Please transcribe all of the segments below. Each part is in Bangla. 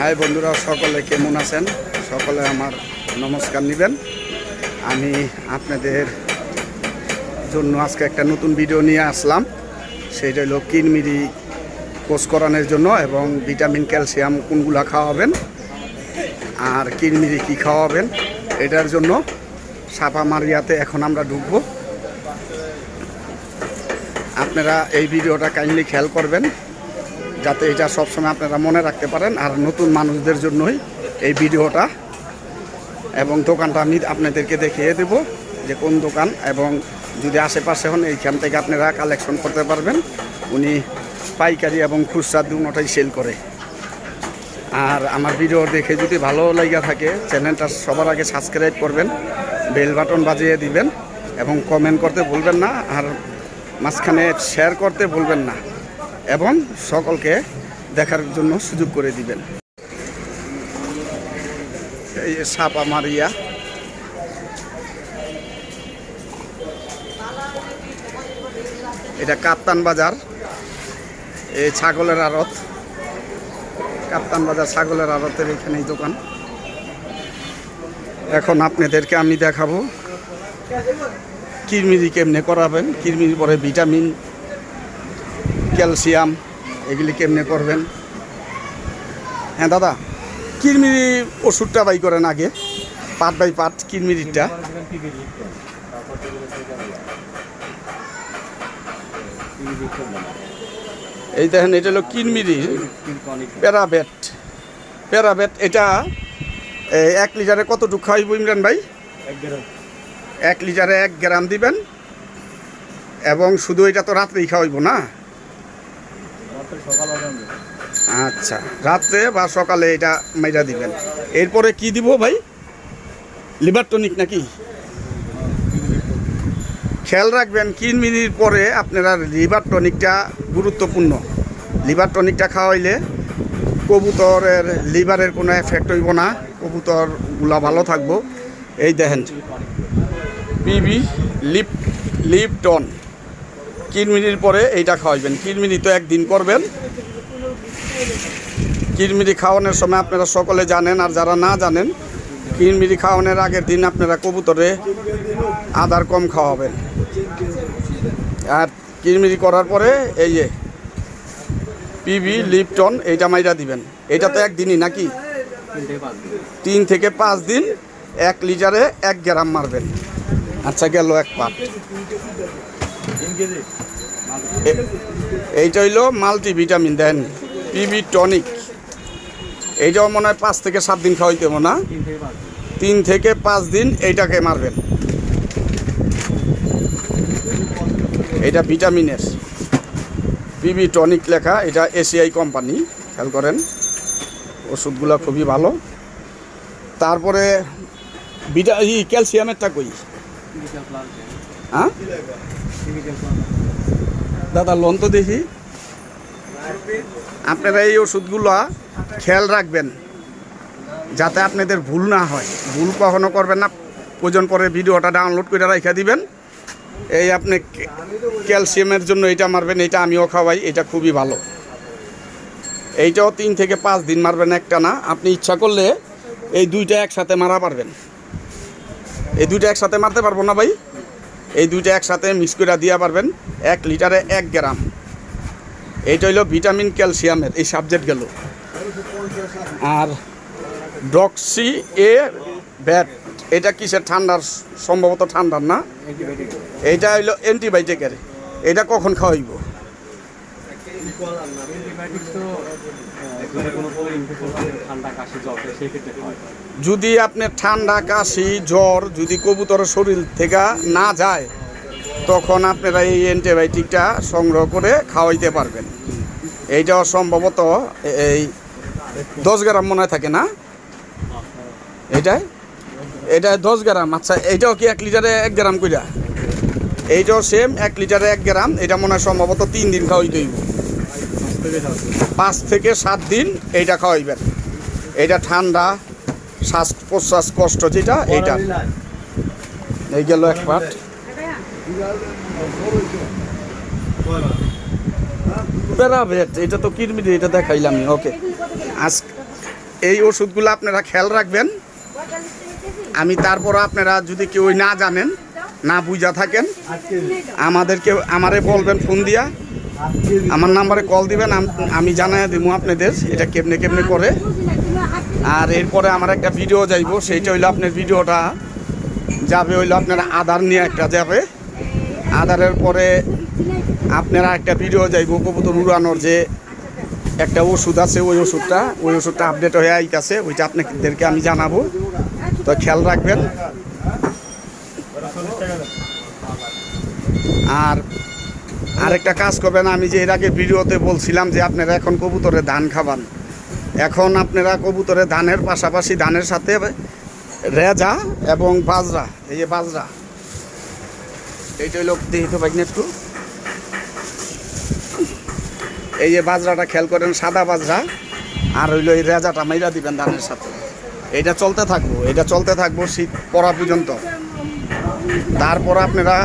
হাই বন্ধুরা, সকলে কেমন আছেন? সকলে আমার নমস্কার নেবেন। আমি আপনাদের জন্য আজকে একটা নতুন ভিডিও নিয়ে আসলাম। সেইটা হলো কিনমিরি কোষ করানোর জন্য এবং ভিটামিন, ক্যালসিয়াম কোনগুলা খাওয়াবেন আর কিনমিরি কি খাওয়াবেন, এটার জন্য সাপা মারিয়াতে এখন আমরা ঢুকবো। আপনারা এই ভিডিওটা কাইন্ডলি খেয়াল করবেন। যাতে এটা সবসময় আপনারা মনে রাখতে পারেন আর নতুন মানুষদের জন্যই এই ভিডিওটা। এবং দোকানটা আমি আপনাদেরকে দেখিয়ে দেব যে কোন দোকান এবং যদি আশেপাশে হন এইখান থেকে আপনারা কালেকশন করতে পারবেন। উনি পাইকারি এবং খুচরা দুটাই সেল করে। আর আমার ভিডিও দেখে যদি ভালো লাগা থাকে, চ্যানেলটা সবার আগে সাবস্ক্রাইব করবেন, বেল বাটন বাজিয়ে দিবেন এবং কমেন্ট করতে ভুলবেন না আর মাঝখানে শেয়ার করতে ভুলবেন না। এবং সকলকে দেখার জন্য সুযোগ করে দিবেন। এই সাপা মারিয়া। এটা কাপ্তান বাজার। এই ছাগলের আড়ত। কাপ্তান বাজার ছাগলের আড়তের এখানেই দোকান। এখন আপনাদেরকে আমি দেখাবো কিরমিরি কেমনে করাবেন কিরমিরি পরে ভিটামিন ক্যালসিয়াম, এগুলি কেমনে করবেন? হ্যাঁ দাদা, কিরমিরি ওষুধটা বাই করেন আগে পাট বাই পাট কিরমিরিটা। এই দেখেন, এটা হলো কিরমিরি প্যারাবেট প্যারাবেট এটা এক লিটারে কতটুকু খাওয়াইব ইমরান ভাই? এক লিটারে এক গ্রাম দিবেন, এবং শুধু এটা তো রাত্রেই খাওয়াইব না? আচ্ছা রাত্রে বা সকালে এটা মেজা দিবেন। এরপরে কি দিব ভাই? লিভার টনিক নাকি? খেয়াল রাখবেন, তিন মিনিট পরে আপনারা লিভার টনিকটা গুরুত্বপূর্ণ। লিভার টনিকটা খাওয়াইলে কবুতরের লিভারের কোনো এফেক্ট হইব না, কবুতরগুলা ভালো থাকব। এই দেখেন, পিবি লিপ লিপটন। কিরমিরির পরে এইটা খাওয়াইবেন। কিরমিরি তো একদিন করবেন। কিরমিরি খাওয়ানোর সময় আপনারা সকলে জানেন আর যারা না জানেন, কিরমিরি খাওয়ানোর আগের দিন আপনারা কবুতরে আদার কম খাওয়াবেন। আর কিরমিরি করার পরে এই যে পিবি লিপটন এইটা মাইরা দিবেন। এটা তো একদিনই নাকি? তিন থেকে পাঁচ দিন এক লিটারে এক গ্রাম মারবেন। আচ্ছা গেল এক পাট এইটা হইল মাল্টি ভিটামিন দেন পিবি টনিক। এইটাও মনে হয় পাঁচ থেকে সাত দিন খাওয়াইতে না? তিন থেকে পাঁচ দিন এইটাকে মারবেন। এটা ভিটামিনের। পিবি টনিক লেখা এটা এসিআই কোম্পানি খেয়াল করেন। ওষুধগুলো খুবই ভালো। তারপরে ভিটা ই ক্যালসিয়ামেরটা কই? হ্যাঁ? দাদা লোন তো দেখি। আপনারা এই ওষুধগুলো খেয়াল রাখবেন, যাতে আপনাদের ভুল না হয়। ভুল কখনো করবেন না, প্রয়োজন পরে ভিডিওটা ডাউনলোড করে রেখে দিবেন। এই আপনি ক্যালসিয়ামের জন্য এটা মারবেন, এটা আমিও খাওয়াই, এটা খুবই ভালো। এইটাও তিন থেকে পাঁচ দিন মারবেন একটা না। আপনি ইচ্ছা করলে এই দুইটা একসাথে মারা পারবেন। এই দুইটা একসাথে মারতে পারব না ভাই? এই দুইটা একসাথে মিক্স করে দিয়া পারবেন, এক লিটারে এক গ্রাম। এইটা হইল ভিটামিন, ক্যালসিয়ামের, এই সাবজেক্ট গেল। আর ডক্সি এ ব্যাট এটা কিসের? ঠান্ডার, সম্ভবত ঠান্ডার না? এইটা হইল অ্যান্টিবায়োটিকের এটা কখন খাওয়াইব? যদি আপনি ঠান্ডা, কাশি, জ্বর যদি কবুতরের শরীর থেকে না যায়, তখন আপনারা এই অ্যান্টিবায়োটিকটা সংগ্রহ করে খাওয়াইতে পারবেন। এইটাও সম্ভবত এই দশ গ্রাম মনে থাকে না? এটাই এটা দশ গ্রাম। আচ্ছা এইটাও কি এক লিটারে এক গ্রাম কইরা? এইটাও সেম এক লিটারে এক গ্রাম। এটা মনে হয় সম্ভবত তিন দিন খাওয়াইতে হইব। পাঁচ থেকে সাত দিন এইটা খাওয়াইবেন। এটা ঠান্ডা, শ্বাস প্রশ্বাস কষ্ট যেটা, এইটা। এই গেল এক পাট। এটা তো কিরমিরি এটা দেখাইলাম ওকে। আজ এই ওষুধগুলো আপনারা খেয়াল রাখবেন। আমি তারপর আপনারা যদি কেউ না জানেন, না বুঝা থাকেন, আমাদেরকে, আমারে বলবেন ফোন দিয়া। আমার নাম্বারে কল দিবেন, আমি জানাই দিব আপনাদের, এটা কেমনে কেমনে করে। আর এরপরে আমার একটা ভিডিও যাইব, সেইটা হইল আপনার ভিডিওটা যাবে হইল আপনার আধার নিয়ে একটা যাবে। আধারের পরে আপনারা একটা ভিডিও যাইব, কবুতর উড়ানোর যে একটা ওষুধ আছে, ওই ওষুধটা ওই ওষুধটা আপডেট হয়ে আইতাছে, ওইটা আপনাদেরকে আমি জানাব। তো খেয়াল রাখবেন। আর আরেকটা কাজ করবেন, আমি যে এর আগে ভিডিওতে বলছিলাম যে আপনারা এখন কবুতরে ধান খাবান। এখন আপনারা কবুতরে ধানের পাশাপাশি ধানের সাথে রেজা এবং বাজরা, এই যে বাজরা। এইটা হইল দেখি তো ভাই একটু। এই যে বাজরাটা খেয়াল করেন, সাদা বাজরা, আর হইল এই রেজাটা মাইরা দিবেন ধানের সাথে। এটা চলতে থাকব এটা চলতে থাকব শীত পড়া পর্যন্ত। তারপর আপনারা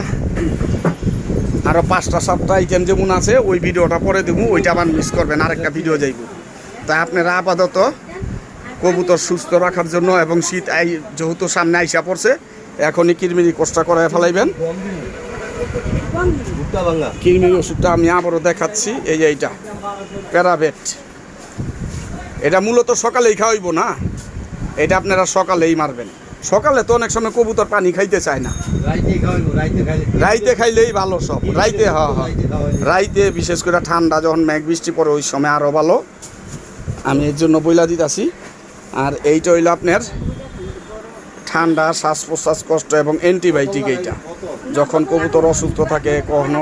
আরও পাঁচটা, সাতটা আইটেম যেমন আছে, ওই ভিডিওটা পরে দেবো ওইটা আবার মিস করবেন, আরেকটা ভিডিও যাইব। তাই আপনারা আপাতত কবুতর সুস্থ রাখার জন্য এবং শীত আই যেহেতু সামনে আইসা পড়ছে, এখনই কিরমিরি কষ্ট করে ফেলাইবেন। কিরমির ওষুধটা আমি আবারও দেখাচ্ছি, এই যে এইটা প্যারাবেট এটা মূলত সকালেই খাওয়াইব না, এটা আপনারা সকালেই মারবেন। সকালে তো অনেক সময় কবুতর পানি খাইতে চায় না। রাইতে খাইলেই ভালো সব রাইতে হ্যাঁ হ্যাঁ। রাইতে বিশেষ করে ঠান্ডা যখন মেঘ বৃষ্টি পড়ে ওই সময় আরও ভালো। আমি এর জন্য বইলা দিতেছি। আর এইটা হইল আপনার ঠান্ডা শ্বাস প্রশ্বাস কষ্ট এবং অ্যান্টিবায়োটিক এইটা। যখন কবুতর অসুস্থ থাকে কখনো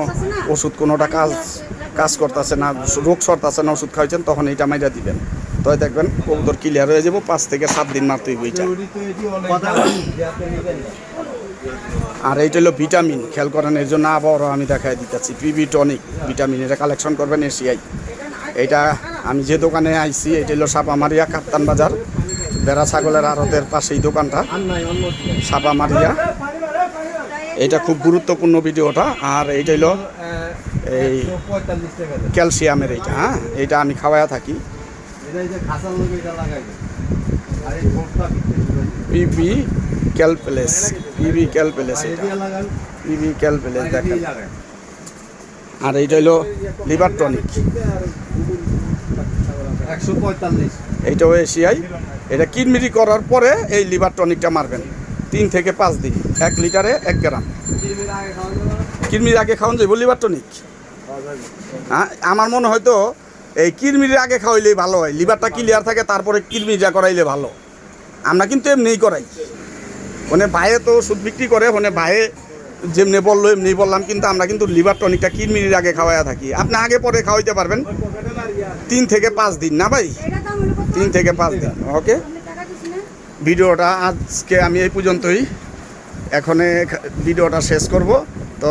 ওষুধ কোনোটা কাজ কাজ করতেছে না রোগ সরতেছে না ওষুধ খাইছেন তখন এইটা মাইরা দিবেন। তাই দেখবেন কবুতর ক্লিয়ার হয়ে যাব, পাঁচ থেকে সাত দিন নেবেন আর এইটা হলো ভিটামিন খেয়াল করেন, এর জন্য আবারও আমি দেখাই দিতেছি। পিবি টনিক ভিটামিন এটা কালেকশন করবেন এসিআই এটা আমি যে দোকানে আইছি এটা হলো সাপামারিয়া কাপ্তান বাজার, বেড়া ছাগলের আড়তের পাশেই দোকানটা। সাপামারিয়া। এটা খুব গুরুত্বপূর্ণ ভিডিওটা। আর এইটা হলো এই ক্যালসিয়ামের এইটা হ্যাঁ? এইটা আমি খাওয়ায়া থাকি। এই ফোনটা পিবি ক্যালপ্লেস পিবি ক্যালপ্লেস এটা। পিবি ক্যালপ্লেস দেখেন আর এইটা হলো লিভার টনিক। এইটাও এশিয়াই এটা কিডমিরি করার পরে এই লিভার টনিকটা মারবেন। তিন থেকে পাঁচ দিন। এক লিটারে এক গ্রাম। কিডমির আগে খাওয়ান যাইব লিভার টনিক। হ্যাঁ আমার মনে হয়তো এই কিডমির আগে খাওয়াইলেই ভালো হয়, লিভারটা ক্লিয়ার থাকে, তারপরে কিডমিটা করাইলে ভালো। আমরা কিন্তু এমনিই করাই। মানে ভাইয়ে তো ওষুধ বিক্রি করে মানে ভাইয়ে যেমনি বলল এমনি বললাম, কিন্তু আমরা কিন্তু লিভার টনিকটা কিডমির আগে খাওয়াইয়া থাকি। আপনি আগে পরে খাওয়াইতে পারবেন। তিন থেকে পাঁচ দিন, না ভাই? তিন থেকে পাঁচ দিন, ওকে? ভিডিওটা আজকে আমি এই পর্যন্তই। এখনে ভিডিওটা শেষ করব। তো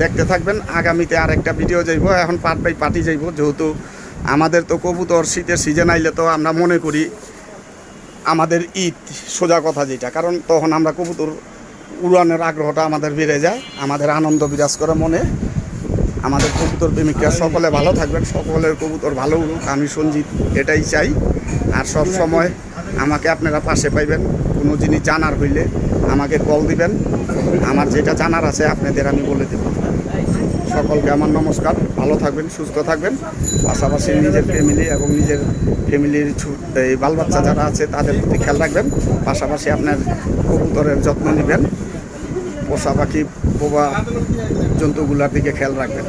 দেখতে থাকবেন, আগামীতে আরেকটা ভিডিও যাইব, এখন পার্ট বাই পার্টি যাইব, যেহেতু আমাদের তো কবুতর শীতের সিজন আইলে তো আমরা মনে করি আমাদের ঈদ সোজা কথা যেটা, কারণ তখন আমরা কবুতর উড়ানোর আগ্রহটা আমাদের বেড়ে যায়, আমাদের আনন্দ বিরাজ করে মনে। আমাদের কবুতর প্রেমিকরা সকলে ভালো থাকবেন, সকলের কবুতর ভালো উড়ুক, আমি সঞ্জিত এটাই চাই। আর সব সময় আমাকে আপনারা পাশে পাইবেন, কোনো জিনিস জানার হইলে আমাকে কল দিবেন। আমার যেটা জানার আছে, আপনাদের আমি বলে দেব। সকলকে আমার নমস্কার, ভালো থাকবেন, সুস্থ থাকবেন। পাশাপাশি নিজের ফ্যামিলি এবং নিজের ফ্যামিলির এই বাল বাচ্চা যারা আছে, তাদের প্রতি খেয়াল রাখবেন। পাশাপাশি আপনার কবুতরের যত্ন নেবেন। পোষা পাখি, বোবা জন্তুগুলোর দিকে খেয়াল রাখবেন।